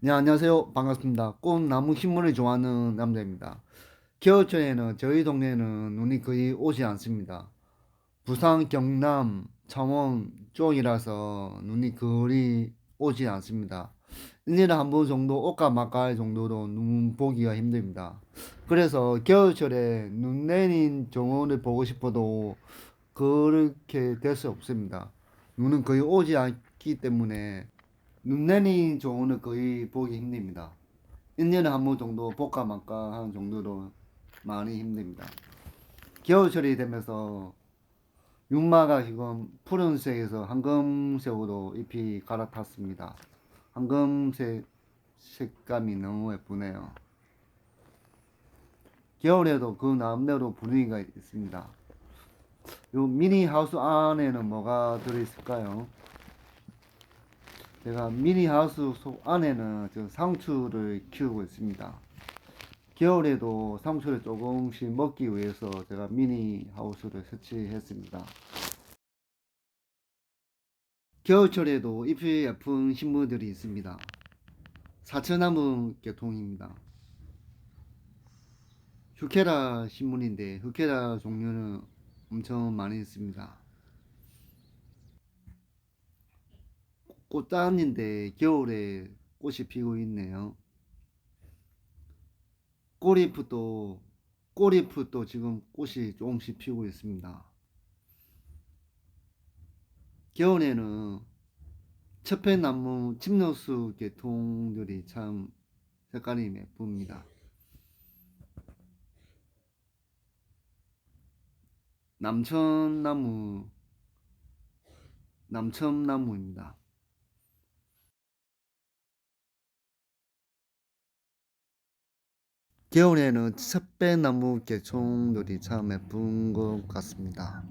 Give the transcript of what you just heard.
네, 안녕하세요. 반갑습니다. 꽃나무 식물을 좋아하는 남자입니다. 겨울철에는 저희 동네는 눈이 거의 오지 않습니다. 부산, 경남, 창원 쪽이라서 눈이 거의 오지 않습니다. 1년에 한 번 정도 할 정도로 눈 보기가 힘듭니다. 그래서 겨울철에 눈 내린 정원을 보고 싶어도 그렇게 될 수 없습니다. 눈은 거의 오지 않기 때문에 눈 내린 정원을 거의 보기 힘듭니다. 1년에 한 번 정도 볼까 말까 하는 정도로 많이 힘듭니다. 겨울철이 되면서 윤마가 지금 푸른색에서 황금색으로 잎이 갈아탔습니다. 황금색 색감이 너무 예쁘네요. 겨울에도 그 나름대로 분위기가 있습니다. 요 미니 하우스 안에는 뭐가 들어있을까요? 제가 미니 하우스 속 안에는 지금 상추를 키우고 있습니다. 겨울에도 상추를 조금씩 먹기 위해서 제가 미니 하우스를 설치했습니다. 겨울철에도 잎이 예쁜 식물들이 있습니다. 사천나무 계통입니다. 휴케라 식물인데 휴케라 종류는 엄청 많이 있습니다. 꽃단인데 겨울에 꽃이 피고 있네요. 꼬리잎도 꼬리잎도 지금 꽃이 조금씩 피고 있습니다. 겨울에는 첩회나무 침노수 계통들이 참 색깔이 예쁩니다. 남천나무 남천나무입니다. 겨울에는 첩배나무 개총들이 참 예쁜 것 같습니다.